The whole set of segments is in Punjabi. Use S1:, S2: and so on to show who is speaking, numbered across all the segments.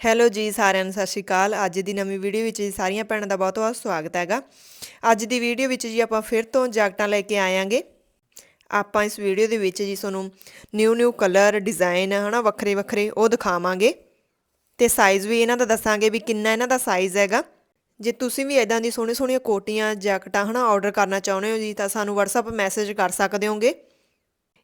S1: ਹੈਲੋ ਜੀ, ਸਾਰਿਆਂ ਨੂੰ ਸਤਿ ਸ਼੍ਰੀ ਅਕਾਲ। ਅੱਜ ਦੀ ਨਵੀਂ ਵੀਡੀਓ ਵਿੱਚ ਜੀ ਸਾਰੀਆਂ ਭੈਣਾਂ ਦਾ ਬਹੁਤ-ਬਹੁਤ ਸਵਾਗਤ ਹੈਗਾ। ਅੱਜ ਦੀ ਵੀਡੀਓ ਵਿੱਚ ਜੀ ਆਪਾਂ ਫਿਰ ਤੋਂ ਜੈਕਟਾਂ ਲੈ ਕੇ ਆਇਆਂਗੇ। ਆਪਾਂ ਇਸ ਵੀਡੀਓ ਦੇ ਵਿੱਚ ਜੀ ਤੁਹਾਨੂੰ ਨਿਊ ਨਿਊ ਕਲਰ, ਡਿਜ਼ਾਈਨ, ਹਨਾ ਵੱਖਰੇ ਵੱਖਰੇ ਉਹ ਦਿਖਾਵਾਂਗੇ। ਤੇ ਸਾਈਜ਼ ਵੀ ਇਹਨਾਂ ਦਾ ਦੱਸਾਂਗੇ ਵੀ ਕਿੰਨਾ ਇਹਨਾਂ ਦਾ ਸਾਈਜ਼ ਹੈਗਾ। ਜੇ ਤੁਸੀਂ ਵੀ ਇਦਾਂ ਦੀ ਸੋਹਣੀ ਸੋਹਣੀਆਂ ਕੋਟੀਆਂ, ਜੈਕਟਾਂ, ਹਨਾ ਆਰਡਰ ਕਰਨਾ ਚਾਹੁੰਦੇ ਹੋ ਜੀ, ਤਾਂ ਸਾਨੂੰ WhatsApp ਮੈਸੇਜ ਕਰ ਸਕਦੇ ਹੋਗੇ।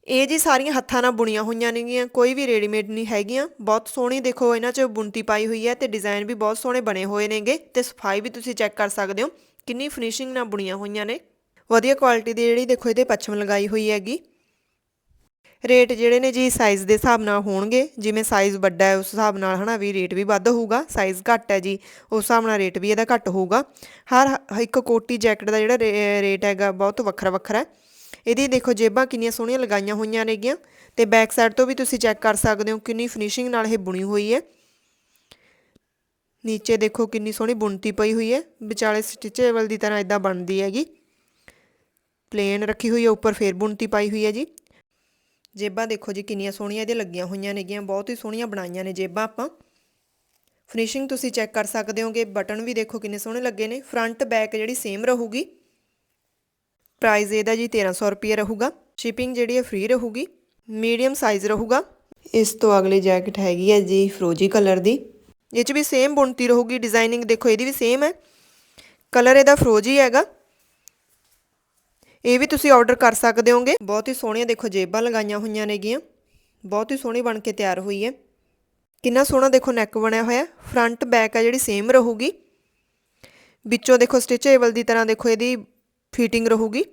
S1: ਇਹ ਜੀ ਸਾਰੀਆਂ ਹੱਥਾਂ ਨਾਲ ਬੁਣੀਆਂ ਹੋਈਆਂ ਨੇਗੀਆਂ, ਕੋਈ ਵੀ ਰੈਡੀਮੇਡ ਨਹੀਂ ਹੈਗੀਆਂ। ਬਹੁਤ ਸੋਹਣੀ ਦੇਖੋ, ਇਹਨਾਂ 'ਚ ਬੁਣਤੀ ਪਾਈ ਹੋਈ ਹੈ ਤੇ ਡਿਜ਼ਾਈਨ ਵੀ ਬਹੁਤ ਸੋਹਣੇ ਬਣੇ ਹੋਏ ਨੇਗੇ ਤੇ ਸਫ਼ਾਈ ਵੀ ਤੁਸੀਂ ਚੈੱਕ ਕਰ ਸਕਦੇ ਹੋ, ਕਿੰਨੀ ਫਿਨਿਸ਼ਿੰਗ ਨਾਲ ਬੁਣੀਆਂ ਹੋਈਆਂ ਨੇ। ਵਧੀਆ ਕੁਆਲਿਟੀ ਦੀ ਜਿਹੜੀ ਦੇਖੋ, ਇਹਦੇ ਪੱਛਮ ਲਗਾਈ ਹੋਈ ਹੈਗੀ। ਰੇਟ ਜਿਹੜੇ ਨੇ ਜੀ ਸਾਈਜ਼ ਦੇ ਹਿਸਾਬ ਨਾਲ ਹੋਣਗੇ, ਜਿਵੇਂ ਸਾਈਜ਼ ਵੱਡਾ ਹੈ ਉਸ ਹਿਸਾਬ ਨਾਲ ਹਨਾ, ਵੀ ਰੇਟ ਵੀ ਵੱਧ ਹੋਊਗਾ ਸਾਈਜ਼ ਘੱਟ ਹੈ ਜੀ, ਉਸ ਹਿਸਾਬ ਨਾਲ ਰੇਟ ਵੀ ਇਹਦਾ ਘੱਟ ਹੋਊਗਾ। ਹਰ ਹ- ਇੱਕ ਕੋਟੀ ਜੈਕਟ ਦਾ ਜਿਹੜਾ ਰੇ- ਰੇਟ ਹੈਗਾ, ਬਹੁਤ ਵੱਖਰਾ ਵੱਖਰਾ ਹੈ। ਇਹਦੀ ਦੇਖੋ ਜੇਬਾਂ ਕਿੰਨੀਆਂ ਸੋਹਣੀਆਂ ਲਗਾਈਆਂ ਹੋਈਆਂ ਨੇਗੀਆਂ ਤੇ ਬੈਕ ਸਾਈਡ ਤੋਂ ਵੀ ਤੁਸੀਂ ਚੈੱਕ ਕਰ ਸਕਦੇ ਹੋ ਕਿੰਨੀ ਫਿਨਿਸ਼ਿੰਗ ਨਾਲ ਇਹ ਬੁਣੀ ਹੋਈ ਹੈ। ਨੀਚੇ ਦੇਖੋ ਕਿੰਨੀ ਸੋਹਣੀ ਬੁਣਤੀ ਪਈ ਹੋਈ ਹੈ। ਵਿਚਾਲੇ ਸਟਿਚੇਬਲ ਦੀ ਤਰ੍ਹਾਂ ਇਦਾਂ ਬਣਦੀ ਹੈਗੀ। ਪਲੇਨ ਰੱਖੀ ਹੋਈ ਹੈ, ਉੱਪਰ ਫੇਰ ਬੁਣਤੀ ਪਾਈ ਹੋਈ ਹੈ ਜੀ। ਜੇਬਾਂ ਦੇਖੋ ਜੀ ਕਿੰਨੀਆਂ ਸੋਹਣੀਆਂ ਇਹਦੇ ਲੱਗੀਆਂ ਹੋਈਆਂ ਨੇਗੀਆਂ, ਬਹੁਤ ਹੀ ਸੋਹਣੀਆਂ ਬਣਾਈਆਂ ਨੇ ਜੇਬਾਂ ਆਪਾਂ। ਫਿਨਿਸ਼ਿੰਗ ਤੁਸੀਂ ਚੈੱਕ ਕਰ ਸਕਦੇ ਹੋਗੇ, ਬਟਨ ਵੀ ਦੇਖੋ ਕਿੰਨੇ ਸੋਹਣੇ ਲੱਗੇ ਨੇ। ਫਰੰਟ ਬੈਕ ਜਿਹੜੀ ਸੇਮ ਰਹੂਗੀ। ਪ੍ਰਾਈਸ ਇਹਦਾ ਜੀ 1300 ਰੁਪਏ ਰਹੂਗਾ। ਸ਼ਿਪਿੰਗ ਜਿਹੜੀ ਹੈ ਫ੍ਰੀ ਰਹੂਗੀ। ਮੀਡੀਅਮ ਸਾਈਜ਼ ਰਹੂਗਾ। ਇਸ ਤੋਂ ਅਗਲੀ ਜੈਕਟ ਹੈਗੀ ਹੈ ਜੀ ਫਰੋਜੀ ਕਲਰ ਦੀ। ਇਹ 'ਚ ਵੀ ਸੇਮ ਬੁਣਤੀ ਰਹੂਗੀ। ਡਿਜ਼ਾਈਨਿੰਗ ਦੇਖੋ, ਇਹਦੀ ਵੀ ਸੇਮ ਹੈ। ਕਲਰ ਇਹਦਾ ਫਰੋਜੀ ਹੈਗਾ। ਇਹ ਵੀ ਤੁਸੀਂ ਆਰਡਰ ਕਰ ਸਕਦੇ ਹੋਗੇ। ਬਹੁਤ ਹੀ ਸੋਹਣੀਆਂ ਦੇਖੋ, ਜੇਬਾਂ ਲਗਾਈਆਂ ਹੋਈਆਂ ਨੇਗੀਆਂ। ਬਹੁਤ ਹੀ ਸੋਹਣੀ ਬਣ ਕੇ ਤਿਆਰ ਹੋਈ ਹੈ। ਕਿੰਨਾ ਸੋਹਣਾ ਦੇਖੋ ਨੈਕ ਬਣਿਆ ਹੋਇਆ। ਫਰੰਟ ਬੈਕ ਹੈ ਜਿਹੜੀ ਸੇਮ ਰਹੂਗੀ। ਵਿੱਚੋਂ ਦੇਖੋ ਸਟਿਚੇਬਲ ਦੀ ਤਰ੍ਹਾਂ ਦੇਖੋ, ਇਹਦੀ ਫਿਟਿੰਗ ਰਹੂਗੀ।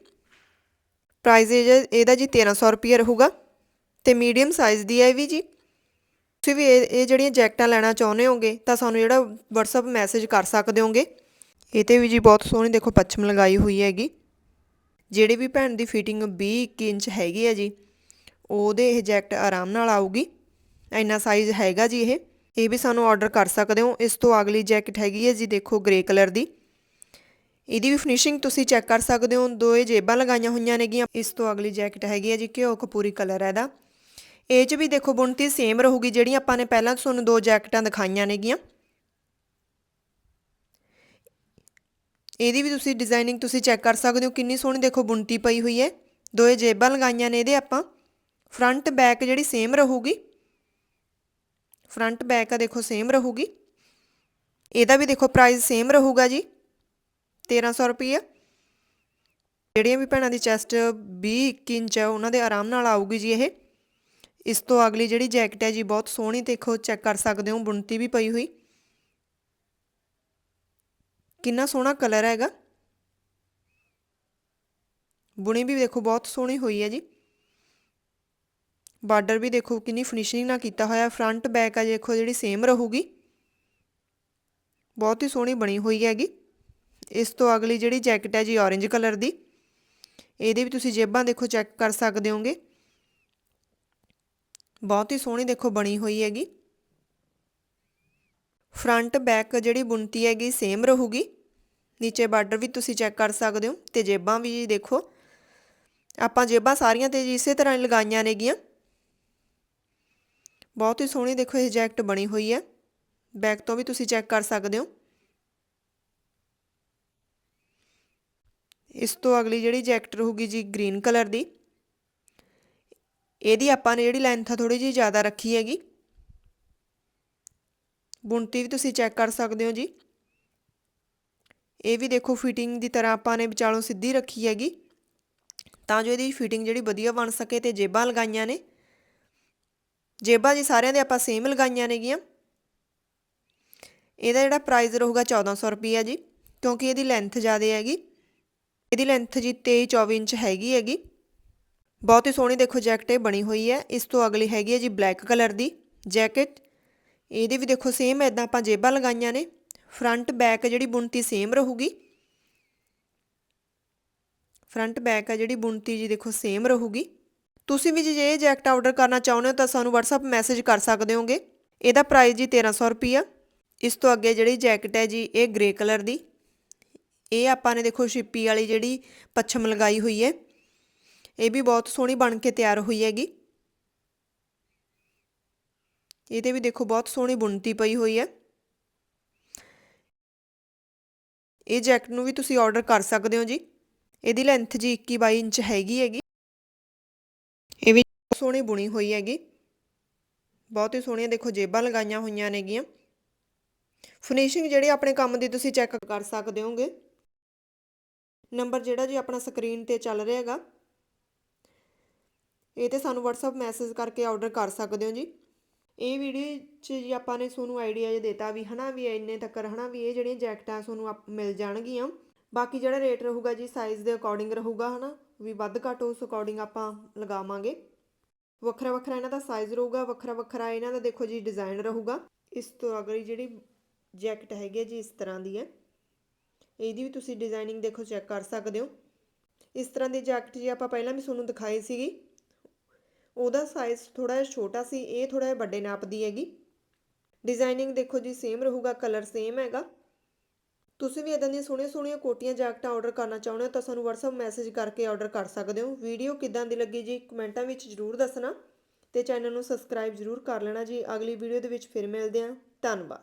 S1: ਪ੍ਰਾਈਸ ਇਹਦਾ ਜੀ 1300 ਰੁਪਏ ਰਹੂਗਾ। ਤੇ ਮੀਡੀਅਮ ਸਾਈਜ਼ ਦੀ ਹੈ ਇਹ ਵੀ ਜੀ। ਤੁਸੀਂ ਵੀ ਇਹ ਇਹ ਜਿਹੜੀਆਂ ਜੈਕਟਾਂ ਲੈਣਾ ਚਾਹੁੰਦੇ ਹੋਗੇ, ਤਾਂ ਸਾਨੂੰ ਜਿਹੜਾ WhatsApp ਮੈਸੇਜ ਕਰ ਸਕਦੇ ਹੋਗੇ। ਇਹ ਤੇ ਵੀ ਜੀ ਬਹੁਤ ਸੋਹਣੀ ਦੇਖੋ ਪੱਛਮ ਲਗਾਈ ਹੋਈ ਹੈਗੀ। ਜਿਹੜੀ ਵੀ ਭੈਣ ਦੀ ਫਿਟਿੰਗ 20 21 ਇੰਚ ਹੈਗੀ ਹੈ ਜੀ, ਉਹਦੇ ਇਹ ਜੈਕਟ ਆਰਾਮ ਨਾਲ ਆਊਗੀ। ਇੰਨਾ ਸਾਈਜ਼ ਹੈਗਾ ਜੀ ਇਹ। ਇਹ ਵੀ ਸਾਨੂੰ ਆਰਡਰ ਕਰ ਸਕਦੇ ਹੋ। ਇਸ ਤੋਂ ਅਗਲੀ ਜੈਕਟ ਹੈਗੀ ਹੈ ਜੀ ਦੇਖੋ ਗ੍ਰੇ ਕਲਰ ਦੀ। ਇਹਦੀ ਵੀ ਫਿਨਿਸ਼ਿੰਗ ਤੁਸੀਂ ਚੈੱਕ ਕਰ ਸਕਦੇ ਹੋ। ਦੋਏ ਜੇਬਾਂ ਲਗਾਈਆਂ ਹੋਈਆਂ ਨੇਗੀਆਂ। ਇਸ ਤੋਂ ਅਗਲੀ ਜੈਕਟ ਹੈਗੀ ਹੈ ਜੀ ਘਿਓ ਕਪੂਰੀ ਕਲਰ ਹੈ ਇਹਦਾ। ਇਹ 'ਚ ਵੀ ਦੇਖੋ ਬੁਣਤੀ ਸੇਮ ਰਹੂਗੀ ਜਿਹੜੀਆਂ ਆਪਾਂ ਨੇ ਪਹਿਲਾਂ ਤੁਹਾਨੂੰ ਦੋ ਜੈਕਟਾਂ ਦਿਖਾਈਆਂ ਨੇਗੀਆਂ। ਇਹਦੀ ਵੀ ਤੁਸੀਂ ਡਿਜ਼ਾਈਨਿੰਗ ਤੁਸੀਂ ਚੈੱਕ ਕਰ ਸਕਦੇ ਹੋ। ਕਿੰਨੀ ਸੋਹਣੀ ਦੇਖੋ ਬੁਣਤੀ ਪਈ ਹੋਈ ਹੈ। ਦੋਏ ਜੇਬਾਂ ਲਗਾਈਆਂ ਨੇ ਇਹਦੇ ਆਪਾਂ। ਫਰੰਟ ਬੈਕ ਜਿਹੜੀ ਸੇਮ ਰਹੂਗੀ। ਫਰੰਟ ਬੈਕ ਆ ਦੇਖੋ ਸੇਮ ਰਹੂਗੀ। ਇਹਦਾ ਵੀ ਦੇਖੋ ਪ੍ਰਾਈਸ ਸੇਮ ਰਹੂਗਾ ਜੀ। 1300 ਰੁਪਏ ਜਿਹੜੀਆਂ ਵੀ ਭੈਣਾਂ ਦੀ ਚੈਸਟ 20 21 ਇੰਚ ਹੈ ਉਹਨਾਂ ਦੇ ਆਰਾਮ ਨਾਲ ਆਊਗੀ ਜੀ ਇਹ। ਇਸ ਤੋਂ ਅਗਲੀ ਜਿਹੜੀ ਜੈਕਟ ਹੈ ਜੀ, ਬਹੁਤ ਸੋਹਣੀ, ਦੇਖੋ ਚੈੱਕ ਕਰ ਸਕਦੇ ਹੋ, ਬੁਣਤੀ ਵੀ ਪਈ ਹੋਈ। ਕਿੰਨਾ ਸੋਹਣਾ ਕਲਰ ਹੈਗਾ। ਬੁਣੀ ਵੀ ਦੇਖੋ, ਬਹੁਤ ਸੋਹਣੀ ਹੋਈ ਹੈ ਜੀ। ਬਾਰਡਰ ਵੀ ਦੇਖੋ, ਕਿੰਨੀ ਫਿਨਿਸ਼ਿੰਗ ਨਾਲ ਕੀਤਾ ਹੋਇਆ। ਫਰੰਟ ਬੈਕ ਆ, ਦੇਖੋ, ਜਿਹੜੀ ਸੇਮ ਰਹੂਗੀ। ਬਹੁਤ ਹੀ ਸੋਹਣੀ ਬਣੀ ਹੋਈ ਹੈਗੀ। ਇਸ ਤੋਂ ਅਗਲੀ ਜਿਹੜੀ ਜੈਕਟ ਹੈ ਜੀ orange ਕਲਰ ਦੀ, ਇਹਦੇ ਵੀ ਤੁਸੀਂ ਜੇਬਾਂ ਦੇਖੋ ਚੈੱਕ ਕਰ ਸਕਦੇ ਹੋਗੇ। ਬਹੁਤ ਹੀ ਸੋਹਣੀ ਦੇਖੋ ਬਣੀ ਹੋਈ ਹੈਗੀ। ਫਰੰਟ ਬੈਕ ਜਿਹੜੀ ਬੁਣਤੀ ਹੈਗੀ ਸੇਮ ਰਹੂਗੀ। ਨੀਚੇ ਬਾਰਡਰ ਵੀ ਤੁਸੀਂ ਚੈੱਕ ਕਰ ਸਕਦੇ ਹੋ ਤੇ ਜੇਬਾਂ ਵੀ ਦੇਖੋ। ਆਪਾਂ ਜੇਬਾਂ ਸਾਰੀਆਂ ਤੇ ਜੀ ਇਸੇ ਤਰ੍ਹਾਂ ਹੀ ਲਗਾਈਆਂ ਨੇਗੀਆਂ। ਬਹੁਤ ਹੀ ਸੋਹਣੀ ਦੇਖੋ ਇਹ ਜੈਕਟ ਬਣੀ ਹੋਈ ਹੈ। ਬੈਕ ਤੋਂ ਵੀ ਤੁਸੀਂ ਚੈੱਕ ਕਰ ਸਕਦੇ ਹੋ। ਇਸ ਤੋਂ ਅਗਲੀ ਜਿਹੜੀ ਜੈਕਟ ਰਹੂਗੀ ਜੀ ਗ੍ਰੀਨ ਕਲਰ ਦੀ, ਇਹਦੀ ਆਪਾਂ ਨੇ ਜਿਹੜੀ ਲੈਂਥ ਆ ਥੋੜੀ ਜਿਹੀ ਜ਼ਿਆਦਾ ਰੱਖੀ ਹੈਗੀ। ਬੁਣਤੀ ਵੀ ਤੁਸੀਂ ਚੈੱਕ ਕਰ ਸਕਦੇ ਹੋ ਜੀ। ਇਹ ਵੀ ਦੇਖੋ ਫਿਟਿੰਗ ਦੀ ਤਰ੍ਹਾਂ ਆਪਾਂ ਨੇ ਵਿਚਾਲੋਂ ਸਿੱਧੀ ਰੱਖੀ ਹੈਗੀ। ਤਾਂ ਜੋ ਇਹਦੀ ਫਿਟਿੰਗ ਜਿਹੜੀ ਵਧੀਆ ਬਣ ਸਕੇ ਤੇ ਜੇਬਾਂ ਲਗਾਈਆਂ ਨੇ। ਜੇਬਾਂ ਜੀ ਸਾਰਿਆਂ ਦੇ ਆਪਾਂ ਸੇਮ ਲਗਾਈਆਂ ਨੇਗੀਆਂ। ਇਹਦਾ ਜਿਹੜਾ ਪ੍ਰਾਈਸ ਰਹੂਗਾ 1400 ਰੁਪਈਆ ਜੀ, ਕਿਉਂਕਿ ਇਹਦੀ ਲੈਂਥ ਜ਼ਿਆਦਾ ਹੈਗੀ। ਇਹਦੀ ਲੈਂਥ ਜੀ 23 24 ਇੰਚ ਹੈਗੀ ਹੈਗੀ। ਬਹੁਤ ਹੀ ਸੋਹਣੀ ਦੇਖੋ ਜੈਕਟ ਇਹ ਬਣੀ ਹੋਈ ਹੈ। ਇਸ ਤੋਂ ਅਗਲੀ ਹੈਗੀ ਹੈ ਜੀ ਬਲੈਕ ਕਲਰ ਦੀ ਜੈਕਟ ਇਹਦੇ ਵੀ ਦੇਖੋ ਸੇਮ ਐਦਾਂ ਆਪਾਂ ਜੇਬਾਂ ਲਗਾਈਆਂ ਨੇ। ਫਰੰਟ ਬੈਕ ਜਿਹੜੀ ਬੁਣਤੀ ਸੇਮ ਰਹੂਗੀ। ਫਰੰਟ ਬੈਕ ਆ ਜਿਹੜੀ ਬੁਣਤੀ ਜੀ ਦੇਖੋ ਸੇਮ ਰਹੂਗੀ। ਤੁਸੀਂ ਵੀ ਜੇ ਇਹ ਜੈਕਟ ਆਰਡਰ ਕਰਨਾ ਚਾਹੁੰਦੇ ਹੋ ਤਾਂ ਸਾਨੂੰ WhatsApp ਮੈਸੇਜ ਕਰ ਸਕਦੇ ਹੋਗੇ। ਇਹਦਾ ਪ੍ਰਾਈਸ ਜੀ 1300 ਰੁਪਿਆ ਇਸ ਤੋਂ ਅੱਗੇ ਜਿਹੜੀ ਜੈਕਟ ਹੈ ਜੀ ਇਹ ਗ੍ਰੇ ਕਲਰ ਦੀ। ਇਹ ਆਪਾਂ ਨੇ ਦੇਖੋ ਸ਼ਿੱਪੀ ਵਾਲੀ ਜਿਹੜੀ ਪੱਛਮ ਲਗਾਈ ਹੋਈ ਹੈ, ਇਹ ਵੀ ਬਹੁਤ ਸੋਹਣੀ ਬਣ ਕੇ ਤਿਆਰ ਹੋਈ ਹੈਗੀ। ਇਹਦੇ ਵੀ ਦੇਖੋ ਬਹੁਤ ਸੋਹਣੀ ਬੁਣਤੀ ਪਈ ਹੋਈ ਹੈ। ਇਹ ਜੈਕਟ ਨੂੰ ਵੀ ਤੁਸੀਂ ਆਰਡਰ ਕਰ ਸਕਦੇ ਹੋ ਜੀ। ਇਹਦੀ ਲੈਂਥ ਜੀ 21 ਬਾਈ ਇੰਚ ਹੈਗੀ ਹੈਗੀ। ਇਹ ਵੀ ਸੋਹਣੀ ਬੁਣੀ ਹੋਈ ਹੈਗੀ। ਬਹੁਤ ਹੀ ਸੋਹਣੀਆਂ ਦੇਖੋ ਜੇਬਾਂ ਲਗਾਈਆਂ ਹੋਈਆਂ ਨੇਗੀਆਂ। ਫਿਨਿਸ਼ਿੰਗ ਜਿਹੜੀ ਆਪਣੇ ਕੰਮ ਦੀ ਤੁਸੀਂ ਚੈੱਕ ਕਰ ਸਕਦੇ ਹੋਗੇ। ਨੰਬਰ ਜਿਹੜਾ ਜੀ ਆਪਣਾ ਸਕਰੀਨ ਤੇ ਚੱਲ ਰਿਹਾ ਹੈਗਾ। ਇਹ ਤੇ ਸਾਨੂੰ WhatsApp ਮੈਸੇਜ ਕਰਕੇ ਆਰਡਰ ਕਰ ਸਕਦੇ ਹੋ ਜੀ। ਇਹ ਵੀਡੀਓ 'ਚ ਜੀ ਆਪਾਂ ਨੇ ਤੁਹਾਨੂੰ ਆਈਡੀਆ ਜੇ ਦਿੱਤਾ ਵੀ ਹਨਾ ਵੀ ਇੰਨੇ ਤੱਕ ਹਨਾ ਵੀ ਇਹ ਜਿਹੜੀਆਂ ਜੈਕਟਾਂ ਤੁਹਾਨੂੰ ਆਪ- ਮਿਲ ਜਾਣਗੀਆਂ। ਬਾਕੀ ਜਿਹੜਾ ਰੇਟ ਰਹੂਗਾ ਜੀ ਸਾਈਜ਼ ਦੇ ਅਕੋਰਡਿੰਗ ਰਹੂਗਾ ਹਨਾ ਵੀ ਵੱਧ ਘੱਟ ਉਸ ਅਕੋਰਡਿੰਗ ਆਪਾਂ ਲਗਾਵਾਂਗੇ। ਵੱਖਰਾ ਵੱਖਰਾ ਇਹਨਾਂ ਦਾ ਸਾਈਜ਼ ਰਹੂਗਾ, ਵੱਖਰਾ ਵੱਖਰਾ ਇਹਨਾਂ ਦਾ ਦੇਖੋ ਜੀ ਡਿਜ਼ਾਈਨ ਰਹੂਗਾ। ਇਸ ਤੋਂ ਅਗਲੀ ਜਿਹੜੀ ਜੈਕਟ ਹੈਗੀ ਹੈ ਜੀ ਇਸ ਤਰ੍ਹਾਂ ਦੀ ਹੈ। ਇਹਦੀ ਵੀ ਤੁਸੀਂ ਡਿਜ਼ਾਈਨਿੰਗ ਦੇਖੋ ਚੈੱਕ ਕਰ ਸਕਦੇ ਹੋ। ਇਸ ਤਰ੍ਹਾਂ ਦੀ ਜੈਕਟ ਜੀ ਆਪਾਂ ਪਹਿਲਾਂ ਵੀ ਤੁਹਾਨੂੰ ਦਿਖਾਈ ਸੀਗੀ, ਉਹਦਾ ਸਾਈਜ਼ ਥੋੜਾ ਜਿਹਾ ਛੋਟਾ ਸੀ, ਇਹ ਥੋੜਾ ਜਿਹਾ ਵੱਡੇ ਨਾਪ ਦੀ ਹੈਗੀ। ਡਿਜ਼ਾਈਨਿੰਗ ਦੇਖੋ ਜੀ ਸੇਮ ਰਹੂਗਾ ਕਲਰ ਸੇਮ ਹੈਗਾ। ਤੁਸੀਂ ਵੀ ਇਦਾਂ ਦੀਆਂ ਸੋਹਣੀਆਂ ਸੋਹਣੀਆਂ ਕੋਟੀਆਂ ਜੈਕਟਾਂ ਆਰਡਰ ਕਰਨਾ ਚਾਹੁੰਦੇ ਹੋ ਤਾਂ ਸਾਨੂੰ WhatsApp ਮੈਸੇਜ ਕਰਕੇ ਆਰਡਰ ਕਰ ਸਕਦੇ ਹੋ। ਵੀਡੀਓ ਕਿੱਦਾਂ ਦੀ ਲੱਗੀ ਜੀ, ਕਮੈਂਟਾਂ ਵਿੱਚ ਜ਼ਰੂਰ ਦੱਸਣਾ ਤੇ ਚੈਨਲ ਨੂੰ ਸਬਸਕ੍ਰਾਈਬ ਜ਼ਰੂਰ ਕਰ ਲੈਣਾ ਜੀ। ਅਗਲੀ ਵੀਡੀਓ ਦੇ ਵਿੱਚ ਫਿਰ ਮਿਲਦੇ ਹਾਂ। ਧੰਨਵਾਦ।